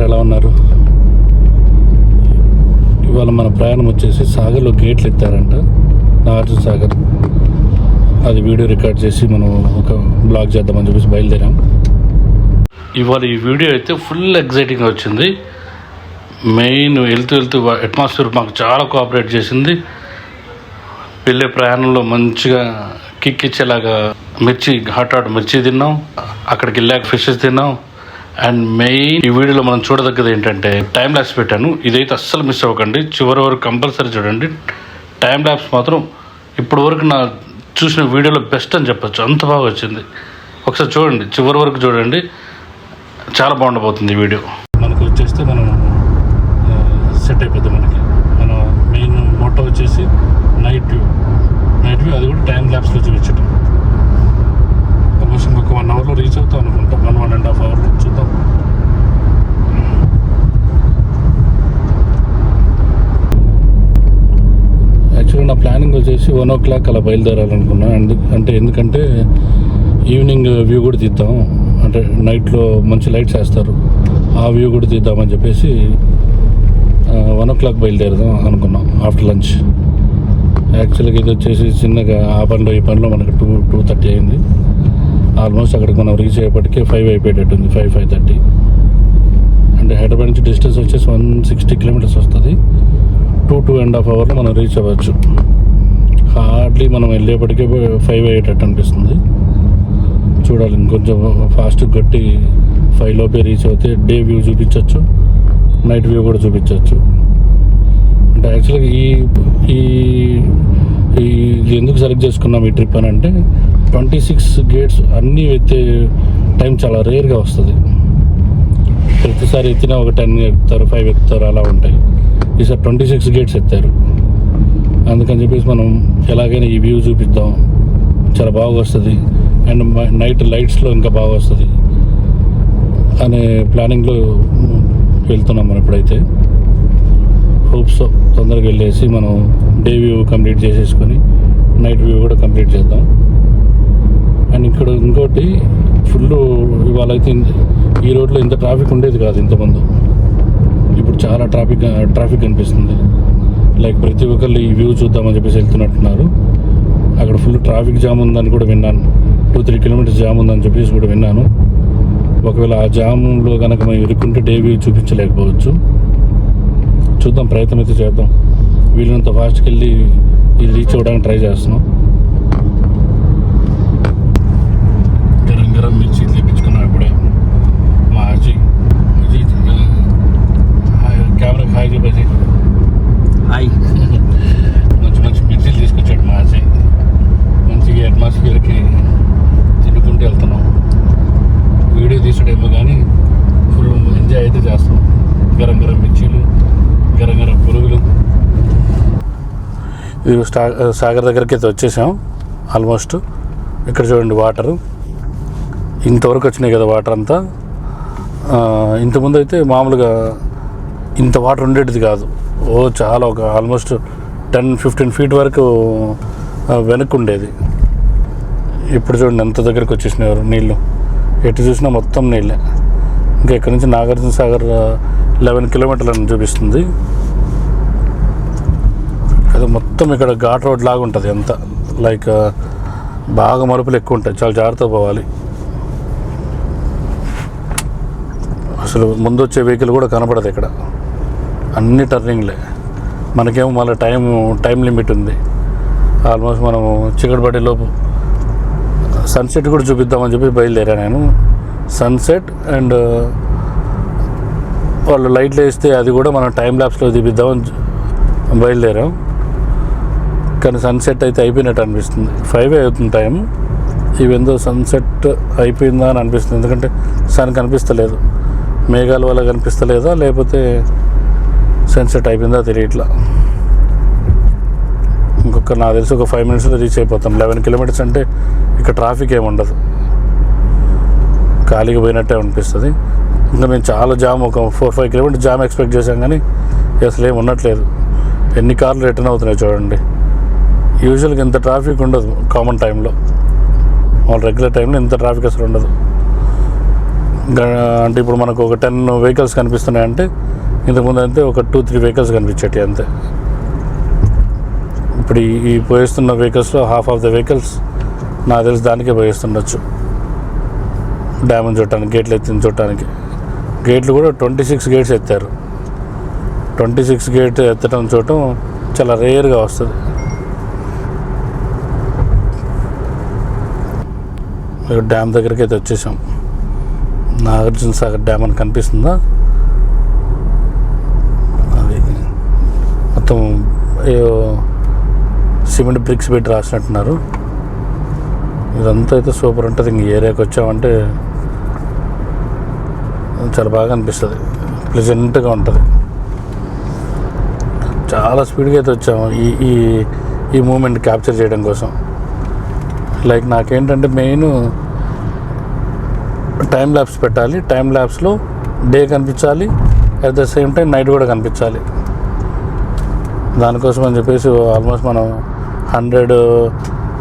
అందరు ఎలా ఉన్నారు? ఇవాళ మన ప్రయాణం వచ్చేసి సాగర్లో గేట్లు ఎత్తారంట నాగార్జున సాగర్. అది వీడియో రికార్డ్ చేసి మనం ఒక బ్లాగ్ చేద్దామని చెప్పేసి బయలుదేరాం. ఇవాళ ఈ వీడియో అయితే ఫుల్ ఎగ్జైటింగ్ వచ్చింది. మెయిన్ వెళ్తూ వెళ్తూ అట్మాస్ఫియర్ మాకు చాలా కోఆపరేట్ చేసింది. వెళ్ళే ప్రయాణంలో మంచిగా కిక్ ఇచ్చేలాగా మిర్చి హాట్ హాట్ మిర్చి తిన్నాం. అక్కడికి వెళ్ళాక ఫిషెస్ తిన్నాం. అండ్ మెయిన్ ఈ వీడియోలో మనం చూడదగ్గది ఏంటంటే టైం ల్యాబ్స్ పెట్టాను. ఇదైతే అస్సలు మిస్ అవ్వకండి. చివరి వరకు కంపల్సరీ చూడండి. టైం ల్యాబ్స్ మాత్రం ఇప్పటి వరకు నా చూసిన వీడియోలో బెస్ట్ అని చెప్పొచ్చు. అంత బాగా వచ్చింది. ఒకసారి చూడండి. చివరి వరకు చూడండి. చాలా బాగుండబోతుంది ఈ వీడియో. మనకు వచ్చేస్తే మనం సెట్ అయిపోద్ది మనకి. మన మెయిన్ మోటో వచ్చేసి నైట్ వ్యూ నైట్ వ్యూ అది కూడా టైం ల్యాబ్స్లో చూపించడం ఆల్మోస్ట్ ఇంకొక వన్ అవర్లో రీచ్ అవుతాం అనుకుంటా. One one and half hour చూద్దాం యాక్చువల్గా వచ్చేసి వన్ ఓ క్లాక్ అలా బయలుదేరాలనుకున్నా. అండ్ అంటే ఎందుకంటే ఈవినింగ్ వ్యూ కూడా తీద్దాం. అంటే నైట్లో మంచి లైట్స్ వేస్తారు ఆ వ్యూ కూడా తీద్దామని చెప్పేసి వన్ ఓ క్లాక్ బయలుదేరదాం అనుకున్నాం ఆఫ్టర్ లంచ్. యాక్చువల్గా ఇది వచ్చేసి చిన్నగా ఆ పనిలో ఈ పనిలో మనకు టూ టూ థర్టీ అయింది. ఆల్మోస్ట్ అక్కడికి మనం రీచ్ అయ్యేప్పటికే ఫైవ్ అయిపోయేటట్టుంది ఫైవ్ ఫైవ్ థర్టీ. అంటే హైదరాబాద్ నుంచి డిస్టెన్స్ వచ్చేసి వన్ సిక్స్టీ కిలోమీటర్స్ వస్తుంది. టూ టూ అండ్ హాఫ్ అవర్లో మనం రీచ్ అవ్వచ్చు. హార్డ్లీ మనం వెళ్ళేప్పటికే ఫైవ్ అయ్యేటట్టు అనిపిస్తుంది. చూడాలి ఇంకొంచెం ఫాస్ట్ గట్టి ఫైవ్ లోపే రీచ్ అవుతే డే వ్యూ చూపించవచ్చు నైట్ వ్యూ కూడా చూపించవచ్చు అంటే యాక్చువల్గా ఈ ఈ ఈ ఇది ఎందుకు సెలెక్ట్ చేసుకున్నాం ఈ ట్రిప్ అని అంటే ట్వంటీ సిక్స్ గేట్స్ అన్నీ ఎత్తే టైం చాలా రేర్గా వస్తుంది. ప్రతిసారి ఎత్తినా ఒక టెన్ ఎక్కుతారు ఫైవ్ ఎక్కుతారు అలా ఉంటాయి. ఈసారి ట్వంటీ సిక్స్ గేట్స్ ఎత్తారు. అందుకని చెప్పేసి మనం ఎలాగైనా ఈ వ్యూ చూపిద్దాం. చాలా బాగా వస్తుంది. అండ్ నైట్ లైట్స్లో ఇంకా బాగా వస్తుంది. అనే ప్లానింగ్లో వెళ్తున్నాం మనం ఇప్పుడైతే. హోప్స్ తొందరగా వెళ్ళేసి మనం డే వ్యూ కంప్లీట్ చేసేసుకొని నైట్ వ్యూ కూడా కంప్లీట్ చేద్దాం. అండ్ ఇక్కడ ఇంకోటి ఫుల్ ఇవాళ అయితే ఈ రోడ్లో ఇంత ట్రాఫిక్ ఉండేది కాదు ఇంతకుముందు. ఇప్పుడు చాలా ట్రాఫిక్ ట్రాఫిక్ కనిపిస్తుంది. లైక్ ప్రతి ఒక్కళ్ళు ఈ వ్యూ చూద్దామని చెప్పేసి వెళ్తున్నట్టున్నారు. అక్కడ ఫుల్ ట్రాఫిక్ జామ్ ఉందని కూడా విన్నాను. టూ త్రీ కిలోమీటర్స్ జామ్ ఉందని చెప్పేసి కూడా విన్నాను. ఒకవేళ ఆ జామ్లో కనుక మనం ఇరుక్కుంటే డే వ్యూ చూపించలేకపోవచ్చు. చూద్దాం ప్రయత్నం అయితే చేద్దాం. వీళ్ళంత ఫాస్ట్కి వెళ్ళి ఇది రీచ్ అవ్వడానికి ట్రై చేస్తున్నాం. గరం గరం మిర్చి తెప్పించుకున్నాం ఇప్పుడే మా అజీ అజీ కెమెరాకి హాయ్ చెప్పేసి హాయ్ మంచి మంచి మిర్చిలు తీసుకొచ్చాడు మా అజయ్ మంచిగా అట్మాస్ఫియర్కి తినుకుంటూ వెళ్తున్నాం వీడియో తీసుడేమో కానీ ఫుల్ ఎంజాయ్ అయితే చేస్తాం గరం గరం మిర్చీలు గరం గరం పురుగులు ఇది స్టా సాగర్ దగ్గరికి అయితే వచ్చేసాం. ఆల్మోస్ట్ ఇక్కడ చూడండి వాటర్. ఇంతవరకు వచ్చినాయి కదా వాటర్ అంతా. ఇంతకుముందు అయితే మామూలుగా ఇంత వాటర్ ఉండేటిది కాదు. ఓ చాలా ఒక ఆల్మోస్ట్ టెన్ ఫిఫ్టీన్ ఫీట్ వరకు ఆ, వెనక్కి ఉండేది. ఇప్పుడు చూడండి ఎంత దగ్గరకు వచ్చేసినారు నీళ్ళు ఎటు చూసినా మొత్తం నీళ్ళే ఇంకా ఇక్కడ నుంచి నాగార్జున సాగర్ లెవెన్ కిలోమీటర్లను చూపిస్తుంది. అది మొత్తం ఇక్కడ ఘాట్ రోడ్ లాగా ఉంటుంది ఎంత లైక్ బాగా మరుపులు ఎక్కువ ఉంటాయి. చాలా జాగ్రత్తగా పోవాలి. అసలు ముందు వచ్చే వెహికల్ కూడా కనపడదు ఇక్కడ. అన్ని టర్నింగ్లే మనకేమో మళ్ళీ టైం టైం లిమిట్ ఉంది. ఆల్మోస్ట్ మనము చికటి లోపు సన్సెట్ కూడా చూపిద్దామని చెప్పి బయలుదేరా నేను. సన్సెట్ అండ్ వాళ్ళు లైట్లు వేస్తే అది కూడా మనం టైం ల్యాబ్స్లో చూపిద్దామని బయలుదేరాం. కానీ సన్సెట్ అయితే అయిపోయినట్టు అనిపిస్తుంది. ఫైవ్ అవుతుంది టైం ఇవెందో సన్సెట్ అయిపోయిందా అని అనిపిస్తుంది. ఎందుకంటే సన్ కనిపిస్తలేదు. మేఘాల వల్ల కనిపిస్తలేదా? లేకపోతే సన్సెట్ అయిపోయిందా తెలియట్లా? ఇంకొక నాకు తెలిసి ఒక ఫైవ్ మినిట్స్లో రీచ్ అయిపోతాం. లెవెన్ కిలోమీటర్స్ అంటే ఇక్కడ ట్రాఫిక్ ఏమి ఉండదు. ఖాళీగా పోయినట్టే అనిపిస్తుంది. ఇంకా మేము చాలా జామ్ ఒక four five kilometre jam expect చేసాం కానీ అసలు ఏమి ఉండట్లేదు. ఎన్ని కార్లు రిటర్న్ అవుతున్నాయి చూడండి. యూజువల్గా ఇంత ట్రాఫిక్ ఉండదు కామన్ టైంలో. వాళ్ళ రెగ్యులర్ టైంలో ఇంత ట్రాఫిక్ అసలు ఉండదు. అంటే ఇప్పుడు మనకు ఒక టెన్ వెహికల్స్ కనిపిస్తున్నాయి అంటే ఇంతకుముందు అయితే ఒక టూ త్రీ వెహికల్స్ కనిపించేటి అంతే. ఇప్పుడు ఈ పోయిస్తున్న వెహికల్స్లో హాఫ్ ఆఫ్ ద వెహికల్స్ నాకు తెలిసి దానికే పోయిస్తుండొచ్చు. డ్యామ్ చూడటానికి గేట్లు ఎత్తిన చూడటానికి. గేట్లు కూడా ట్వంటీ సిక్స్ గేట్స్ ఎత్తారు. ట్వంటీ సిక్స్ గేట్ ఎత్తడం చూడటం చాలా రేర్గా వస్తుంది. డ్యామ్ దగ్గరికి అయితే వచ్చేసాం. నాగార్జున సాగర్ డ్యామ్ అని కనిపిస్తుందా? అది మొత్తం సిమెంట్ బ్రిక్స్ పెట్టి రాసినట్టున్నారు. ఇదంతా అయితే సూపర్ ఉంటుంది. ఇంక ఏరియాకి వచ్చామంటే చాలా బాగా అనిపిస్తుంది. ప్లెజెంట్గా ఉంటుంది. చాలా స్పీడ్గా అయితే వచ్చాము. ఈ ఈ ఈ మూమెంట్ క్యాప్చర్ చేయడం కోసం. లైక్ నాకేంటంటే మెయిన్ టైం ల్యాబ్స్ పెట్టాలి. టైం ల్యాబ్స్లో డే కనిపించాలి. At the same time night కూడా కనిపించాలి. దానికోసం అని చెప్పేసి ఆల్మోస్ట్ మనం హండ్రెడ్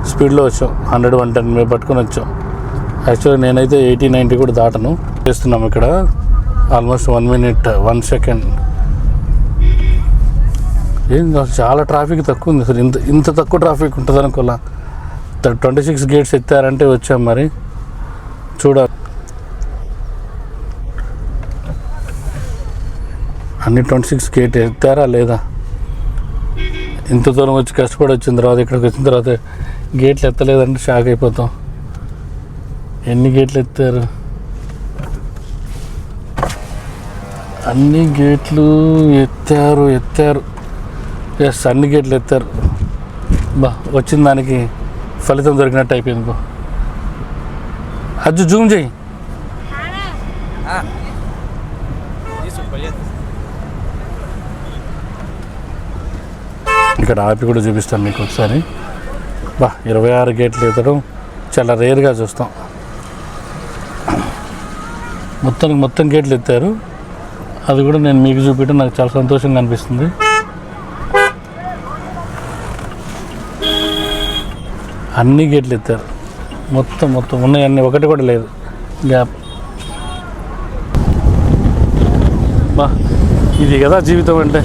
స్పీడ్లో వచ్చాం. హండ్రెడ్ వన్ టెన్ మీద పట్టుకొని వచ్చాం. యాక్చువల్గా నేనైతే ఎయిటీ నైంటీ కూడా దాటను. చేస్తున్నాం ఇక్కడ. Almost one minute one second ఏం చాలా ట్రాఫిక్ తక్కువ ఉంది అసలు. ఇంత ఇంత తక్కువ ట్రాఫిక్ ఉంటుంది అనుకోలే ట్వంటీ సిక్స్ గేట్స్ ఎత్తారంటే వచ్చాం మరి. చూడ అన్ని ట్వంటీ సిక్స్ గేట్ ఎత్తారా లేదా? ఇంత దూరం వచ్చి కష్టపడి వచ్చిన తర్వాత ఇక్కడికి వచ్చిన తర్వాత గేట్లు ఎత్తలేదంటే షాక్ అయిపోతాం. ఎన్ని గేట్లు ఎత్తారు? అన్ని గేట్లు ఎత్తారు ఎత్తారు. ఎస్ అన్ని గేట్లు ఎత్తారు. బా వచ్చిన దానికి ఫలితం దొరికినట్టు అయిపోయింది బా అజ్జు జూమ్ చేయి. ఇక్కడ ఆపి కూడా చూపిస్తాను మీకు ఒకసారి. బా ఇరవై ఆరు గేట్లు ఎత్తడం చాలా రేర్గా చూస్తాం. మొత్తానికి మొత్తం గేట్లు ఎత్తారు. అది కూడా నేను మీకు చూపించడం నాకు చాలా సంతోషంగా అనిపిస్తుంది. అన్ని గేట్లు ఎత్తారు. మొత్తం మొత్తం ఉన్నాయి. అన్ని ఒకటి కూడా లేదు. గ్యాప్. బా ఇది కదా జీవితం అంటే.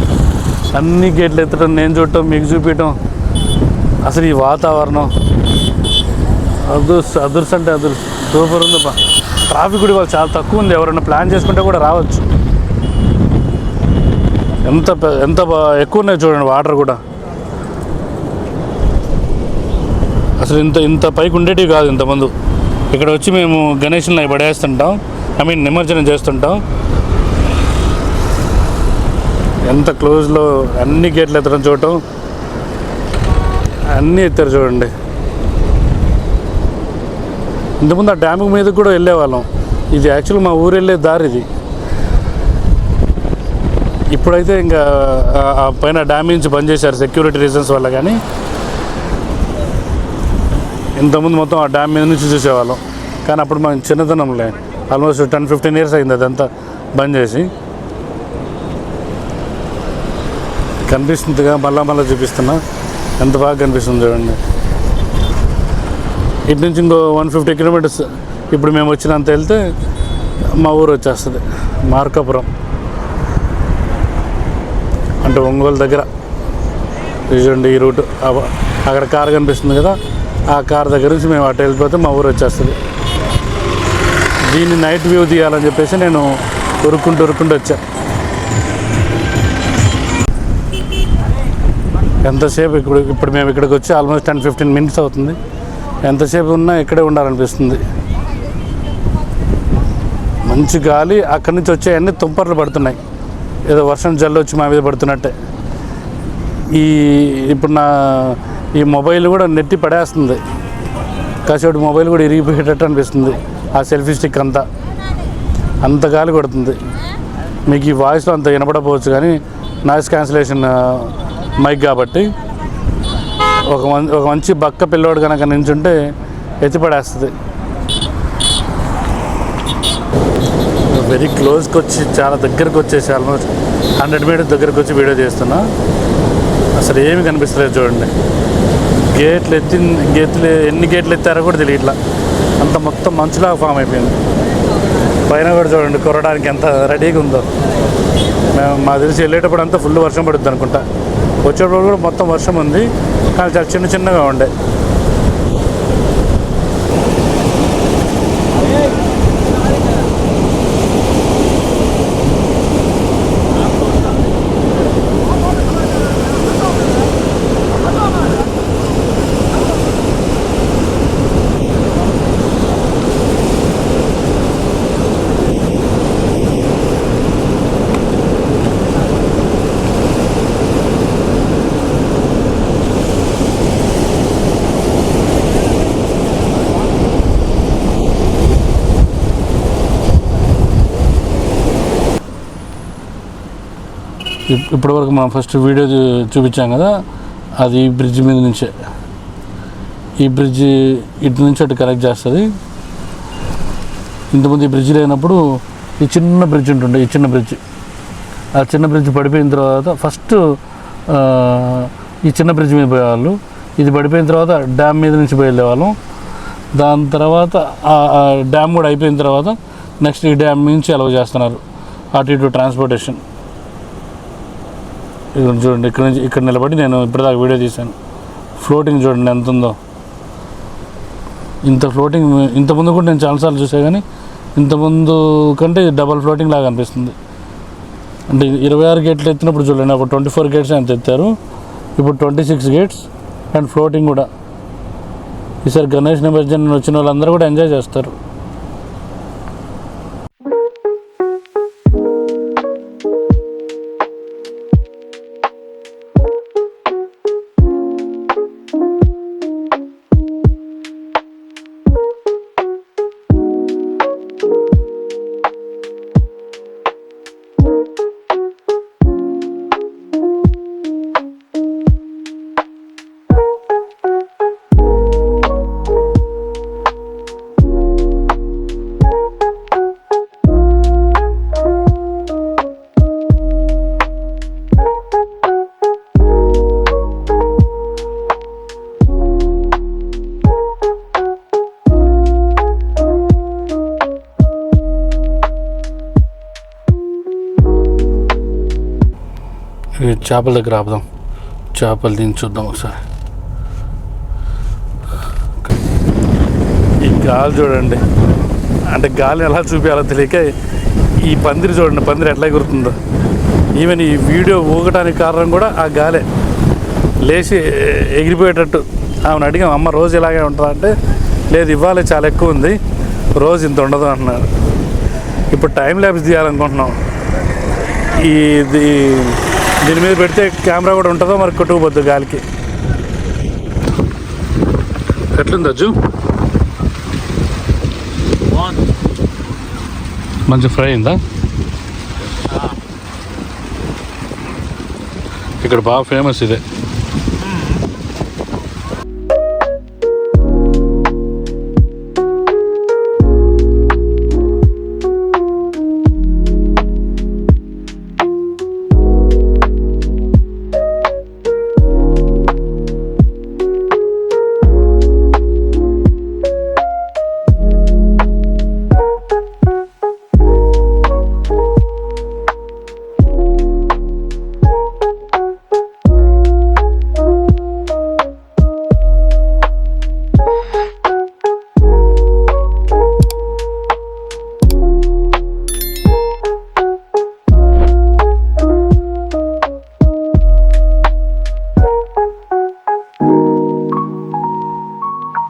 అన్ని గేట్లు ఎత్తడం నేను చూడటం మీకు చూపించడం అసలు ఈ వాతావరణం. అదుర్స్ అదుర్స్ అంటే అదుర్స్ సూపర్ బా. ట్రాఫిక్ కూడా ఇవాళ చాలా తక్కువ ఉంది. ఎవరైనా ప్లాన్ చేసుకుంటే కూడా రావచ్చు. ఎంత ఎంత ఎక్కువ ఉన్నాయి చూడండి వాటర్ కూడా. అసలు ఇంత ఇంత పైకి ఉండేటివి కాదు ఇంతమంది. ఇక్కడ వచ్చి మేము గణేష్ని పడేస్తుంటాం. ఐ మీన్ నిమజ్జనం చేస్తుంటాం. ఎంత క్లోజ్లో అన్ని గేట్లు ఎత్తడం చూడటం. అన్నీ ఎత్తారు చూడండి. ఇంతకుముందు ఆ డ్యామ్ మీద కూడా వెళ్ళేవాళ్ళం. ఇది యాక్చువల్ మా ఊరు వెళ్ళే దారి ఇది. ఇప్పుడైతే ఇంకా ఆ- ఆ పైన డ్యామ్ నుంచి బంద్ చేశారు సెక్యూరిటీ రీజన్స్ వల్ల కానీ. ఇంతకుముందు మొత్తం ఆ డ్యామ్ మీద నుంచి చూసేవాళ్ళం కానీ అప్పుడు మనం చిన్నతనంలే. ఆల్మోస్ట్ టెన్ ఫిఫ్టీన్ ఇయర్స్ అయింది అదంతా బంద్ చేసి. కనిపిస్తుందిగా మళ్ళా మళ్ళీ చూపిస్తున్నా. ఎంత బాగా కనిపిస్తుంది చూడండి. ఇటు నుంచి ఇంకో వన్ ఫిఫ్టీ కిలోమీటర్స్ ఇప్పుడు మేము వచ్చినంత వెళ్తే మా ఊరు వచ్చేస్తుంది మార్కాపురం. అంటే ఒంగోలు దగ్గర. చూడండి ఈ రూట్. అవ- అక్కడ కార్ కనిపిస్తుంది కదా. ఆ కార్ దగ్గర నుంచి మేము అటు వెళ్ళిపోతే మా ఊరు వచ్చేస్తుంది. దీన్ని నైట్ వ్యూ తీయాలని చెప్పేసి నేను ఉరుక్కుంటూ ఉరుక్కుంటూ వచ్చా. ఎంతసేపు ఇప్పుడు ఇప్పుడు మేము ఇక్కడికి వచ్చి ఆల్మోస్ట్ టెన్ ఫిఫ్టీన్ మినిట్స్ అవుతుంది. ఎంతసేపు ఉన్నా ఇక్కడే ఉండాలనిపిస్తుంది. మంచి గాలి అక్కడి నుంచి వచ్చే అన్ని తుంపర్లు పడుతున్నాయి. ఏదో వర్షం జల్లు వచ్చి మా మీద పడుతున్నట్టే. ఈ ఇప్పుడు నా ఈ మొబైల్ కూడా నెట్టి పడేస్తుంది. కాసేపు మొబైల్ కూడా ఇరిగిపోయేటట్టు అనిపిస్తుంది. ఆ సెల్ఫీ స్టిక్ అంతా. అంత గాలి కొడుతుంది. మీకు ఈ వాయిస్లో అంత వినపడపోవచ్చు కానీ నాయిస్ క్యాన్సిలేషన్ మైక్ కాబట్టి ఒక మం ఒక మంచి బక్క పిల్లోడు కనుక నించుంటే ఎత్తిపడేస్తుంది వెరీ క్లోజ్కి వచ్చి చాలా దగ్గరకు వచ్చేసి ఆల్మోస్ట్ హండ్రెడ్ మీటర్ దగ్గరకు వచ్చి వీడియో చేస్తున్నా. అసలు ఏమి కనిపిస్తలేదు చూడండి. గేట్లు ఎత్తి గేట్లు ఎన్ని గేట్లు ఎత్తారో కూడా తెలియట్లా. అంత మొత్తం మంచులాగా ఫామ్ అయిపోయింది. పైన కూడా చూడండి కొరడానికి ఎంత రెడీగా ఉందో. మేము మా తెలిసి వెళ్ళేటప్పుడు అంతా ఫుల్ వర్షం పడుద్ది అనుకుంటా. వచ్చేటప్పుడు కూడా మొత్తం వర్షం ఉంది. కానీ చాలా చిన్న చిన్నగా ఉండే. ఇప్పటివరకు మనం ఫస్ట్ వీడియో చూపించాం కదా అది ఈ బ్రిడ్జ్ మీద నుంచే. ఈ బ్రిడ్జ్ ఇటు నుంచి అటు కనెక్ట్ చేస్తుంది. ఇంతకుముందు ఈ బ్రిడ్జ్ లేనప్పుడు ఈ చిన్న బ్రిడ్జ్ ఉంటుండే ఈ చిన్న బ్రిడ్జ్ ఆ చిన్న బ్రిడ్జ్ పడిపోయిన తర్వాత ఫస్ట్ ఈ చిన్న బ్రిడ్జ్ మీద పోయేవాళ్ళు. ఇది పడిపోయిన తర్వాత డ్యామ్ మీద నుంచి బయలుదేవాళ్ళం దాని తర్వాత ఆ ఆ డ్యామ్ కూడా అయిపోయిన తర్వాత నెక్స్ట్ ఈ డ్యామ్ నుంచి అలవ్ చేస్తున్నారు. అటు ఇటు ట్రాన్స్పోర్టేషన్ ఇక్కడ చూడండి ఇక్కడ నుంచి ఇక్కడ నిలబడి నేను ఇప్పటిదాకా వీడియో తీశాను. ఫ్లోటింగ్ చూడండి ఎంత ఉందో. ఇంత ఫ్లోటింగ్ ఇంతకుముందు కూడా నేను చాలాసార్లు చూసా కానీ ఇంతకుముందు కంటే డబల్ ఫ్లోటింగ్ లాగా అనిపిస్తుంది. అంటే ఇరవై ఆరు గేట్లు ఎత్తినప్పుడు చూడండి అప్పుడు ట్వంటీ ఫోర్ గేట్స్ ఎంత ఎత్తారు. ఇప్పుడు twenty six gates and floating కూడా. ఈసారి గణేష్ నిమజ్జనం వచ్చిన వాళ్ళందరూ కూడా ఎంజాయ్ చేస్తారు. చేపల దగ్గర ఆపుదాం. చేపలు దీన్ని చూద్దాం ఒకసారి. ఈ గాలి చూడండి. అంటే గాలి ఎలా చూపించాలో తెలియక ఈ పందిరి చూడండి పందిరి ఎట్లా ఎగురుతుందో. ఈవెన్ ఈ వీడియో ఊగటానికి కారణం కూడా ఆ గాలే. లేచి ఎగిరిపోయేటట్టు. ఆమెను అడిగాం అమ్మ రోజు ఇలాగే ఉంటుందా? అంటే లేదు ఇవ్వాలి చాలా ఎక్కువ ఉంది. రోజు ఇంత ఉండదు అంటున్నారు. ఇప్పుడు టైం ల్యాబ్స్ తీయాలనుకుంటున్నాం. ఇది దీని మీద పెడితే కెమెరా కూడా ఉంటుందో మరి కొట్టుకుపోద్దు గాలికి. ఎట్లుంది అజ్జు? మంచి ఫ్రై అయిందా? ఇక్కడ బాగా ఫేమస్ ఇదే.